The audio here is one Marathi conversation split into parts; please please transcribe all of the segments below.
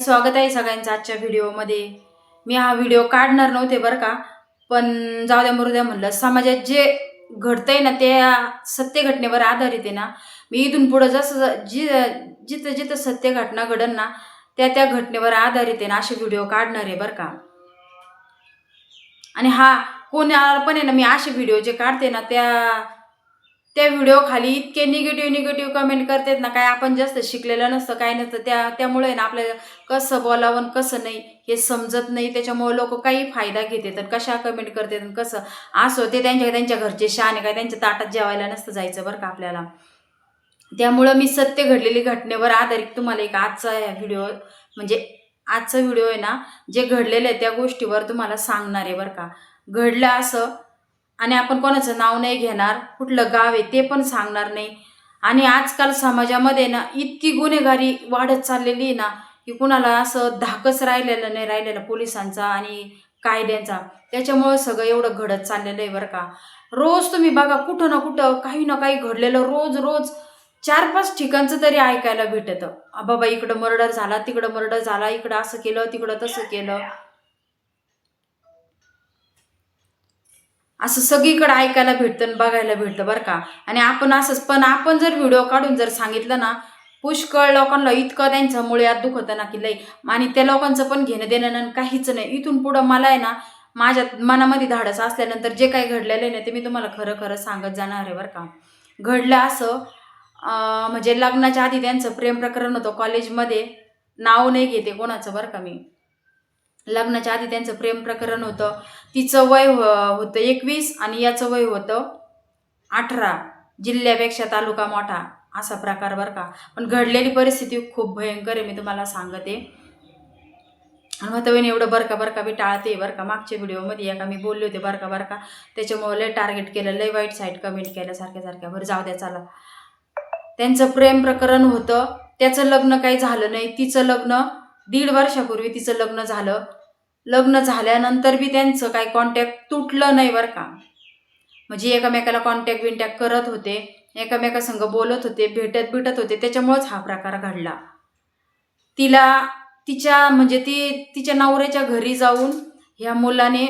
स्वागत आहे सगळ्यांचं आजच्या व्हिडिओमध्ये. मी हा व्हिडिओ काढणार नव्हते बरं का पण जाऊ द्या मरू द्या म्हणलं. समाजात जे घडतंय ना त्या सत्य घटनेवर आधारित आहे ना. मी इथून पुढं जसं ज- जी जिथं जिथं सत्य घटना घडन ना त्या त्या घटनेवर आधारित आहे ना असे व्हिडिओ काढणार आहे बरं का. आणि हा कोणाला पण आहे ना मी असे व्हिडिओ जे काढते ना त्या त्या व्हिडिओ खाली इतके निगेटिव्ह निगेटिव्ह कमेंट करतात ना काय आपण जास्त शिकलेलं नसतं काय नसतं त्या त्यामुळे ना आपल्याला कसं बोलावं कसं नाही हे समजत नाही. त्याच्यामुळे लोक काही फायदा घेतात आणि कशा कमेंट करतात आणि कसं असो ते त्यांच्या त्यांच्या घरचे शान काय त्यांच्या ताटात जेवायला नसतं जायचं बरं का आपल्याला. त्यामुळं मी सत्य घडलेली घटनेवर आधारित तुम्हाला एक आजचा व्हिडिओ म्हणजे आजचा व्हिडिओ आहे ना जे घडलेलं आहे त्या गोष्टीवर तुम्हाला सांगणार आहे बरं का. घडलं असं आणि आपण कोणाचं नाव नाही घेणार कुठलं गाव आहे ते पण सांगणार नाही. आणि आजकाल समाजामध्ये ना इतकी गुन्हेगारी वाढत चाललेली आहे ना की कुणाला असं धाकच राहिलेलं नाही राहिलेलं पोलिसांचा आणि कायद्यांचा. त्याच्यामुळं सगळं एवढं घडत चाललेलं आहे बरं का. रोज तुम्ही बघा कुठं ना कुठं काही ना काही घडलेलं रोज रोज चार पाच ठिकाणचं तरी ऐकायला भेटतं. बाबा इकडं मर्डर झाला तिकडं मर्डर झाला इकडं असं केलं तिकडं तसं केलं. असं सगळीकडे ऐकायला भेटतं आणि बघायला भेटतं बरं का. आणि आपण असंच पण आपण जर व्हिडिओ काढून जर सांगितलं ना पुष्कळ लोकांना इतकं त्यांच्या मुळ्यात दुखतं ना की लई. आणि त्या लोकांचं पण घेणं देणं ना काहीच नाही. इथून पुढं मला आहे ना माझ्या मनामध्ये धाडस असल्यानंतर जे काही घडलेलं आहे ना ते मी तुम्हाला खरं खरं सांगत जाणार आहे बरं का. घडलं असं म्हणजे लग्नाच्या आधी त्यांचं प्रेम प्रकरण होतं कॉलेजमध्ये. नाव नाही घेते कोणाचं बरं का मी. लग्नाच्या आधी त्यांचं प्रेम प्रकरण होतं. तिचं वय हो- होतं एकवीस आणि याचं वय होतं अठरा. जिल्ह्यापेक्षा तालुका मोठा असा प्रकार बरं का. पण घडलेली परिस्थिती खूप भयंकर आहे मी तुम्हाला सांगते. आणि मग एवढं बरका बरका मी टाळते बरं का. मागच्या व्हिडिओमध्ये एका मी बोलले होते बरका बरका त्याच्यामुळे लय टार्गेट केलं लय वाईट साईड कमेंट केल्यासारख्या सारख्या सारख्या. बरं जाऊ द्या चला. त्यांचं प्रेम प्रकरण होतं. त्याचं लग्न काही झालं नाही. तिचं लग्न दीड वर्षापूर्वी तिचं लग्न झालं. लग्न झाल्यानंतर बी त्यांचं काही कॉन्टॅक्ट तुटलं नाही बरं का. म्हणजे एकमेकाला कॉन्टॅक्ट विंटॅक्ट करत होते एकमेकासंग बोलत होते भेटत भेटत होते त्याच्यामुळंच हा प्रकार घडला. तिला तिच्या म्हणजे ती तिच्या नवऱ्याच्या घरी जाऊन ह्या मुलाने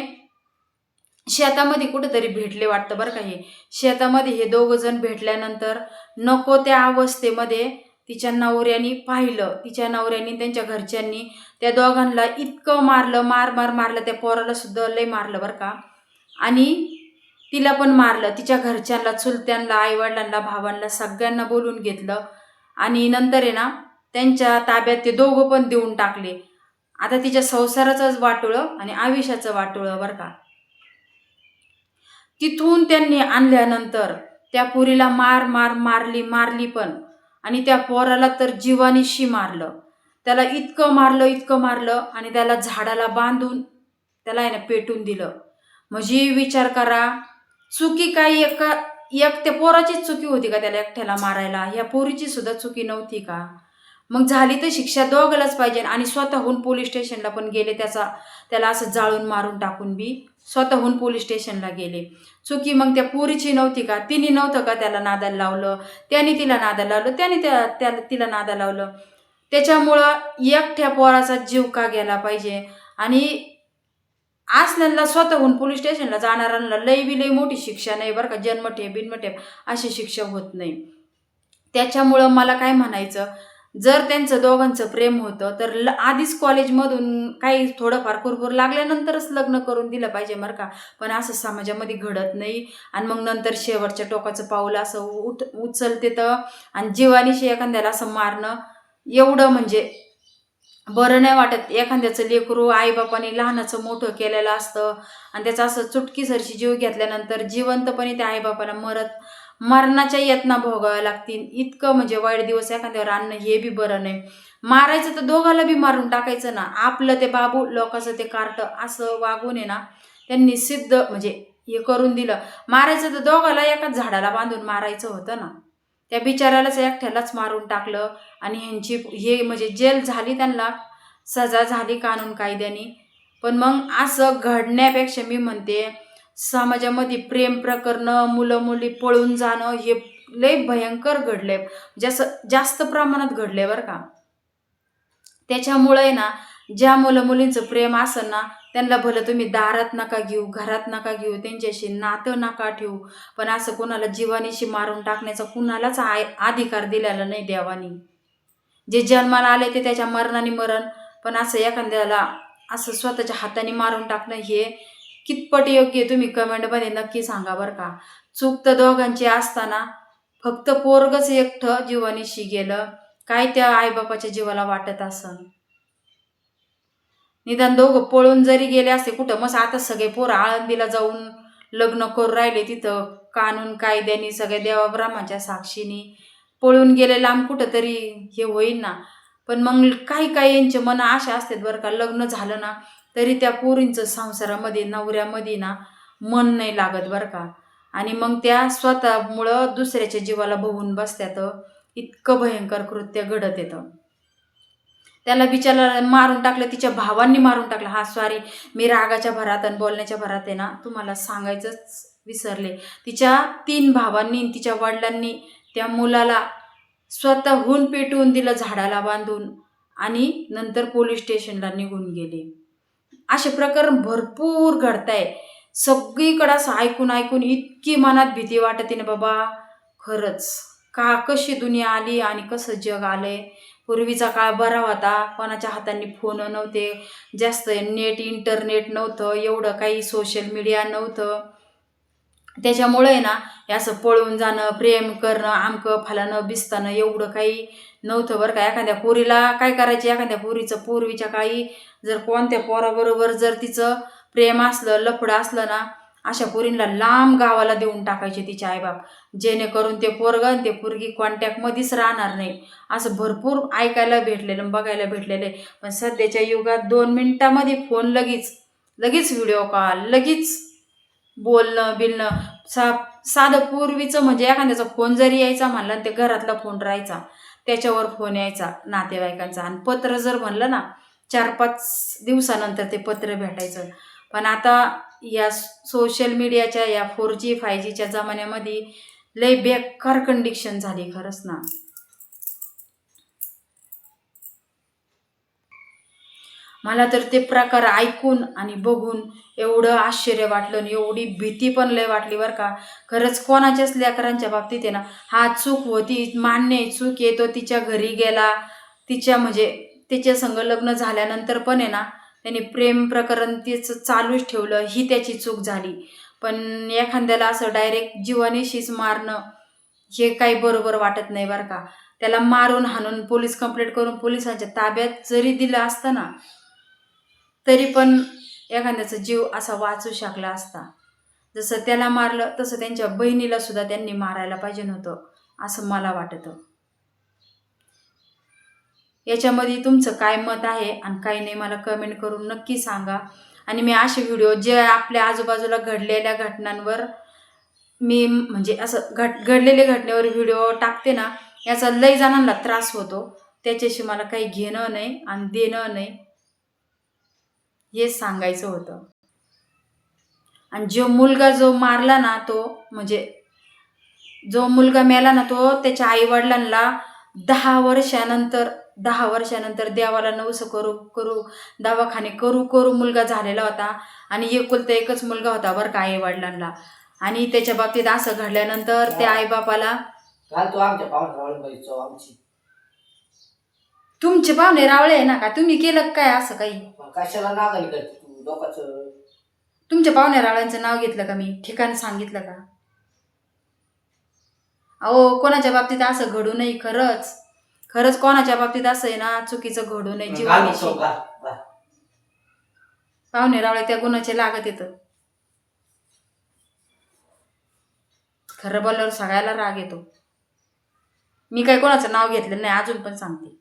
शेतामध्ये कुठेतरी भेटले वाटतं बरं का हे. शेतामध्ये हे दोघं जण भेटल्यानंतर नको त्या अवस्थेमध्ये तिच्या नवऱ्यानी पाहिलं. तिच्या नवऱ्याने त्यांच्या घरच्यांनी त्या दोघांना इतकं मारलं मार मार मारलं. त्या पोराला सुद्धा लय मारलं बरं का. आणि तिला पण मारलं. तिच्या घरच्यांना चुलत्यांना आईवडिलांना भावांना सगळ्यांना बोलून घेतलं. आणि नंतर आहे ना त्यांच्या ताब्यात ते दोघं पण देऊन टाकले. आता तिच्या संसाराचंच वाटोळं आणि आयुष्याचं वाटोळं बरं का. तिथून त्यांनी आणल्यानंतर त्या पुरीला मार मार मारली मारली पण. आणि त्या पोराला तर जीवानीशी मारलं. त्याला इतकं मारलं इतकं मारलं आणि त्याला झाडाला बांधून त्याला आहे ना पेटून दिलं. म्हणजे विचार करा चुकी काही एका एक त्या पोराचीच चुकी होती का त्याला एकट्याला मारायला? ह्या पोरीची सुद्धा चुकी नव्हती का? मग झाली तर शिक्षा दोघालाच पाहिजे आणि स्वतःहून पोलीस स्टेशनला पण गेले त्याचा त्याला असं जाळून मारून टाकून बी स्वतःहून पोलीस स्टेशनला गेले. चुकी मग त्या पोरीची नव्हती का? तिने नव्हतं का त्याला नादाला लावलं? त्याने तिला नादाला लावलं? त्याने त्या त्याला तिला नादाला लावलं? त्याच्यामुळं एकट्या पोराचा जीव का गेला पाहिजे? आणि आसनला स्वतःहून पोलीस स्टेशनला जाणाऱ्यांना लई बी लई मोठी शिक्षा नाही बरं का? जन्मठेप बिनमठेप अशी शिक्षा होत नाही. त्याच्यामुळं मला काय म्हणायचं? जर त्यांचं दोघांचं प्रेम होतं तर ल आधीच कॉलेजमधून काही थोडंफार कुरकुर लागल्यानंतरच लग्न करून दिलं पाहिजे बरं का. पण असं समाजामध्ये घडत नाही. आणि मग नंतर शेवटच्या टोकाचं पाऊल असं उठ उचलते तर आणि जीवानीशी एखाद्याला असं मारणं एवढं म्हणजे बरं नाही वाटत. एखाद्याचं लेकरू आईबापाने लहानाचं मोठं केलेलं असतं. आणि त्याचं असं चुटकीसरशी जीव घेतल्यानंतर जिवंतपणे त्या आईबापाला मरत मरणाच्या यातना भोगाव्या लागतील. इतकं म्हणजे वाईट दिवस एखाद्यावर आणणं हे बी बरं नाही. मारायचं तर दोघाला बी मारून टाकायचं ना. आपलं ते बाबू लोकांचं ते कार्ट असं वागून आहे ना त्यांनी सिद्ध म्हणजे हे करून दिलं. मारायचं तर दोघाला एकाच झाडाला बांधून मारायचं होतं ना. त्या बिचाऱ्यालाच एकट्यालाच मारून टाकलं आणि ह्यांची हे म्हणजे जेल झाली त्यांना सजा झाली कानून कायद्याने पण मग असं घडण्यापेक्षा मी म्हणते समाजामध्ये प्रेम प्रकरणं मुलं मुली पळून जाणं हे लय भयंकर घडले म्हणजे जसं जास्त प्रमाणात घडले बरं का. त्याच्यामुळे ना ज्या मुलं मुलींचं प्रेम असेल ना त्यांना भलं तुम्ही दारात नका घेऊ घरात नका घेऊ त्यांच्याशी नातं नका ठेवू. पण असं कोणाला जीवानीशी मारून टाकण्याचा कुणालाच आय अधिकार दिलेला नाही देवानी. जे जन्माला आले ते त्याच्या मरणाने मरण. पण असं एखाद्याला असं स्वतःच्या हाताने मारून टाकणं हे कितपट योग्य तुम्ही कमेंटमध्ये नक्की सांगा बरं का. चूक तर दोघांची असताना फक्त पोरगच एकटं जीवानिशी गेलं. काय त्या आईबापाच्या जीवाला वाटत असन निदान दोघं पळून जरी गेले असते कुठं मग आता सगळे पोरं आळंदीला जाऊन लग्न करून राहिले तिथं. कानून कायद्यानी सगळ्या देवाब्रह्माच्या साक्षीनी. पळून गेले लांब कुठं तरी हे होईल ना. पण मग काही काही यांचे मन अशा असतात बरं का लग्न झालं ना तरी त्या पोरींचं संसारामध्ये नवऱ्यामध्ये ना मन नाही लागत बरं का. आणि मग त्या स्वतःमुळं दुसऱ्याच्या जीवाला भोवून बसत्यात इतकं भयंकर कृत्य घडत येतं. त्याला बिचारा मारून टाकलं तिच्या भावांनी मारून टाकलं. हा सॉरी मी रागाच्या भरात आणि बोलण्याच्या भरात आहे ना तुम्हाला सांगायचंच विसरले. तिच्या तीन भावांनी तिच्या वडिलांनी त्या मुलाला स्वतःहून पेटवून दिलं झाडाला बांधून आणि नंतर पोलीस स्टेशनला निघून गेले. असे प्रकरण भरपूर घडताय. सगळीकडं असं ऐकून ऐकून इतकी मनात भीती वाटते ना बाबा. खरंच का कशी दुनिया आली आणि कसं जग आलंय. पूर्वीचा काळ बरा होता कोणाच्या हातांनी फोन नव्हते. जास्त नेट इंटरनेट नव्हतं एवढं काही सोशल मीडिया नव्हतं. त्याच्यामुळे ना हे असं पळून जाणं प्रेम करणं आमकं फलानं बिस्तानं एवढं काही नव्हतं बरं का. एखाद्या पोरीला काय करायचे? एखाद्या पोरीचं पूर्वीच्या काळी जर कोणत्या पोराबरोबर जर तिचं प्रेम असलं लफडं असलं ना अशा पोरींना लांब गावाला देऊन टाकायचे तिचे आईबाप. जेणेकरून ते पोरगं आणि ते पोरगी कॉन्टॅक्टमध्येच राहणार नाही. असं भरपूर ऐकायला भेटलेलं बघायला भेटलेलं आहे. पण सध्याच्या युगात दोन मिनिटामध्ये फोन लगेच लगेच व्हिडिओ कॉल लगेच. बोलणं बिलणं सा साधं पूर्वीचं म्हणजे एखाद्याचा फोन जरी यायचा म्हणलं आणि ते घरातला फोन राहायचा त्याच्यावर फोन यायचा नातेवाईकांचा. आणि पत्र जर म्हणलं ना चार पाच दिवसानंतर ते पत्र भेटायचं. पण आता या सोशल मीडियाच्या या फोर जी फाय जीच्या जमान्यामध्ये लय बेकार कंडिक्शन झाली खरंच ना. मला तर ते प्रकार ऐकून आणि बघून एवढं आश्चर्य वाटलं आणि एवढी भीती पण लय वाटली बरं का. खरंच कोणाच्याच लेकरांच्या बाबतीत आहे ना हा चूक होती मान्य चूक येतो तिच्या घरी गेला. तिच्या म्हणजे तिच्या संग लग्न झाल्यानंतर पण आहे ना त्याने प्रेम प्रकरण तिचं चालूच ठेवलं ही त्याची चूक झाली. पण एखाद्याला असं डायरेक्ट जीवानेशीच मारणं हे काही बरोबर वाटत नाही बरं का. त्याला मारून हाणून पोलीस कंप्लेंट करून पोलिसांच्या ताब्यात जरी दिलं असतं ना तरी पण एखाद्याचा जीव असा वाचू शकला असता. जसं त्याला मारलं तसं त्यांच्या बहिणीला सुद्धा त्यांनी मारायला पाहिजे नव्हतं असं मला वाटतं. याच्यामध्ये तुमचं काय मत आहे आणि काही नाही मला कमेंट करून नक्की सांगा. आणि मी असे व्हिडिओ जे आपल्या आजूबाजूला घडलेल्या घटनांवर मी म्हणजे असं घट घडलेल्या घटनेवर व्हिडिओ टाकते ना याचा लय जणांना त्रास होतो. त्याच्याशी मला काही घेणं नाही आणि देणं नाही. हेच सांगायचं होतं. आणि जो मुलगा जो मारला ना तो म्हणजे जो मुलगा मेला ना तो त्याच्या आईवडिलांना दहा वर्षानंतर दहा वर्षानंतर देवाला नवस करू करू दवाखाने करू करू मुलगा झालेला होता. आणि एकुलता एकच मुलगा होता बरं का आईवडिलांना. आणि त्याच्या बाबतीत असं घडल्यानंतर त्या आईबापाला काल तू आमच्या पाहुणे बघितलो आमची तुमचे पाहुणे रावळे आहे ना का? तुम्ही केलं काय असं काही? मग कशाला नागाली करते तू? लोकांचं तुमच्या पाहुणे रावळ्यांचं नाव घेतलं का मी? ठिकाण सांगितलं का? अहो कोणाच्या बाबतीत असं घडू नये खरंच. खरंच कोणाच्या बाबतीत असं आहे ना चुकीचं घडू नये घाल जीवानीशी. मग तो, घाल, घाल. पाहुणे रावळे त्या गुणाचे लागत येतं खरं बोलल्यावर सगळ्याला राग येतो. मी काय कोणाचं नाव घेतलं नाही अजून पण सांगते.